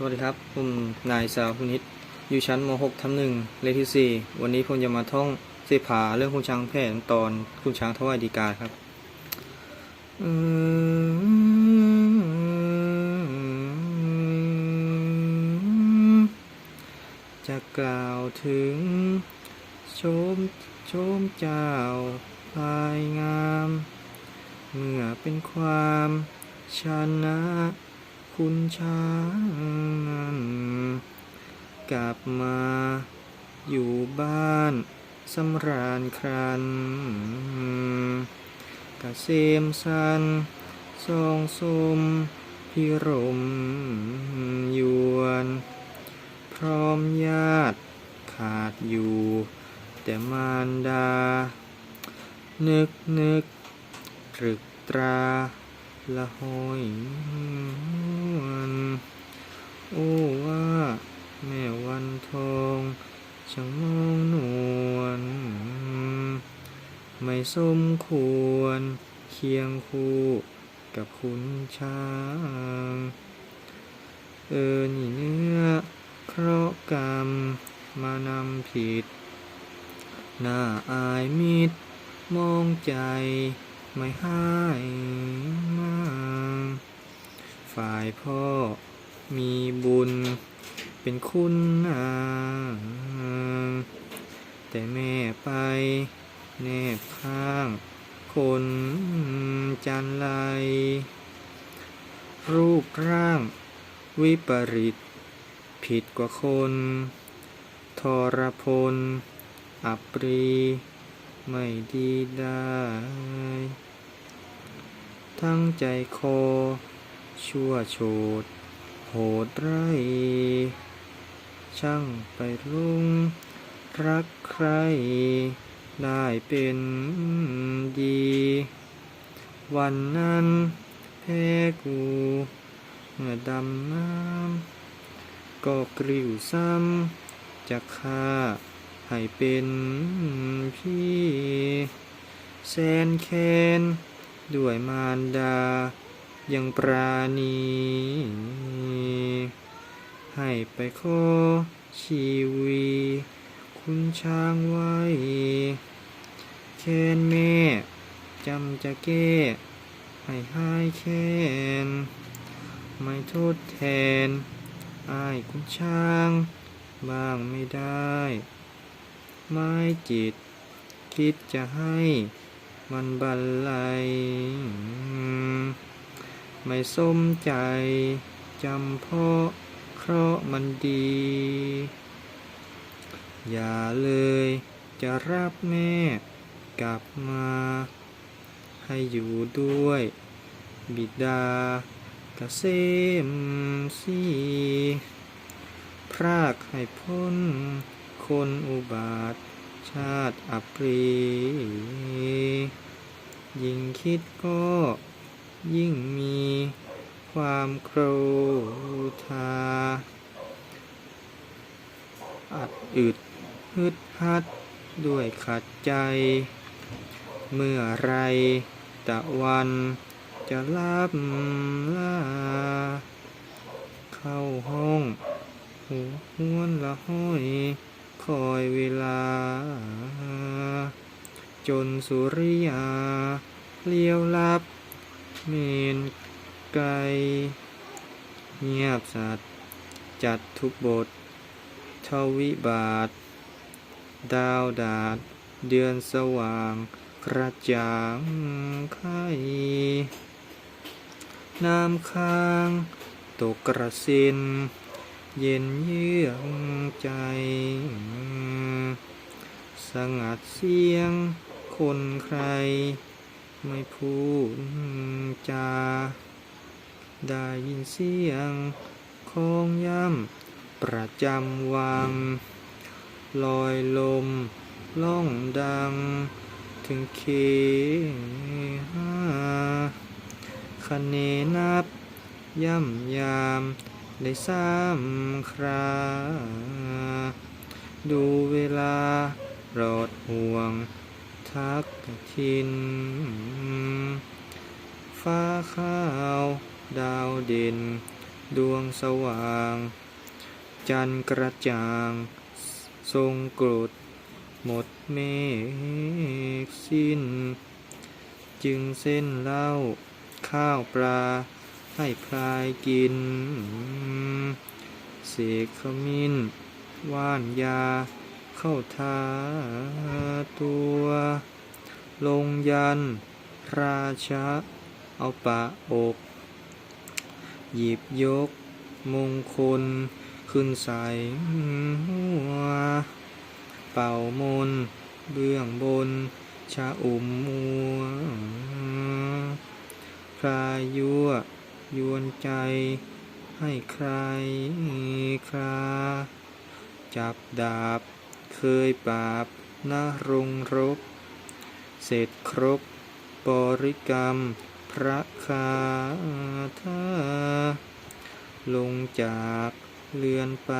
สวัสดีครับ ผมนายสาวพุนิตอยู่ชั้นม .6 ทับหนึ่งเลขที่ 4 วันนี้ผมจะมาท่องเสภาเรื่องคุณช้างแผนตอนคุณช้างถวายดีกาครับจะกล่าวถึงโชมโชมเจ้าพายงาม เมื่อเป็นความชนะ คุณช้างนั้นกลับมาอยู่บ้านสำราญครันกะเซมสันทรงสมพิรมยวน พร้อมญาติขาดอยู่ แต่มารดา นึกนึกตรึกตราละหอยหวนโอ้ว่าแม่วันทองช่างมองนวลไม่ สมควร เคียงคู่กับคุณช้าง เออนี่เนื้อเคราะห์กรรมมานำผิด หน้าอายมิด มองใจไม่ให้มาฝ่ายพ่อมีบุญเป็นคุณนางแต่แม่ไป แนบข้าง คนจันไรรูปร่าง วิปริต ผิดกว่าคน ทรพล อับปรี ไม่ดีได้ ทั้งใจคอ ชั่วโฉด โหดไรช่างไปลุงรักใคร ได้เป็นดี วันนั้นแพ้กูเมื่อดำน้ำก็กริ้วซ้ำจะฆ่าให้เป็นพี่ แสนแค้นด้วยมารดา ยังปราณี ให้ไปขอชีวี คุณช้างไว้แค้นแม่จำจะแก้ให้หายแค้นไม่โทษแทนอายคุณช้าง บ้างไม่ได้ ไม้จิต คิดจะให้มันบันไลยไม่สมใจ จำเพราะเคราะห์มันดี อย่าเลยจะรับแม่กลับมา ให้อยู่ด้วย บิดากเกษมสีพรากให้พ้น คนอุบาท ชาติอัปรี ยิ่งคิดก็ยิ่งมีความโกรธาอัดอึด ฮึดฮัด ด้วยขัดใจ เมื่อไรตะวันจะลับลา เข้าห้องหูห้วนละห้อย คอยเวลา จนสุริยา เลี้ยวลับ เมนไกล เงียบสัตว์จัดทุกบททวิบาท ดาวดาด เดือนสว่าง กระจ่างไข่น้ำค้าง ตกกระสิน เย็นเยือกใจ สงัดเสียง คนใคร ไม่พูดจา ได้ยินเสียง ของย่ำประจำวัง ลอยลมล่องดัง ถึงเคหาคเนนับ ย่ำยาม ได้สามครา ดูเวลารอดห่วง ทักทิน ฟ้าข้าว ดาวเด่น ดวงสว่าง จันกระจ่าง ทรงกรดหมดเมฆสิ้น จึงเส้นเหล้าข้าวปลาให้พลายกิน เสกขมิ้น ว่านยา เข้าทาตัว ลงยัน ราชะ เอาปะอก หยิบยกมงคล ขึ้นใส่หัว เป่ามน เบื้องบน ชาอุ่มมัวพรายยั่วยวนใจ ให้ใครคราจับดาบ เคยปราบนรงรบ เสร็จครบ บริกรรม พระคาถาลงจาก เรือนไป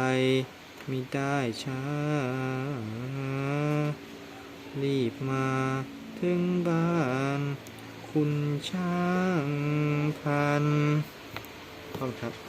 มิได้ช้า รีบมาถึงบ้าน คุณช่างพันขอบคุณครับ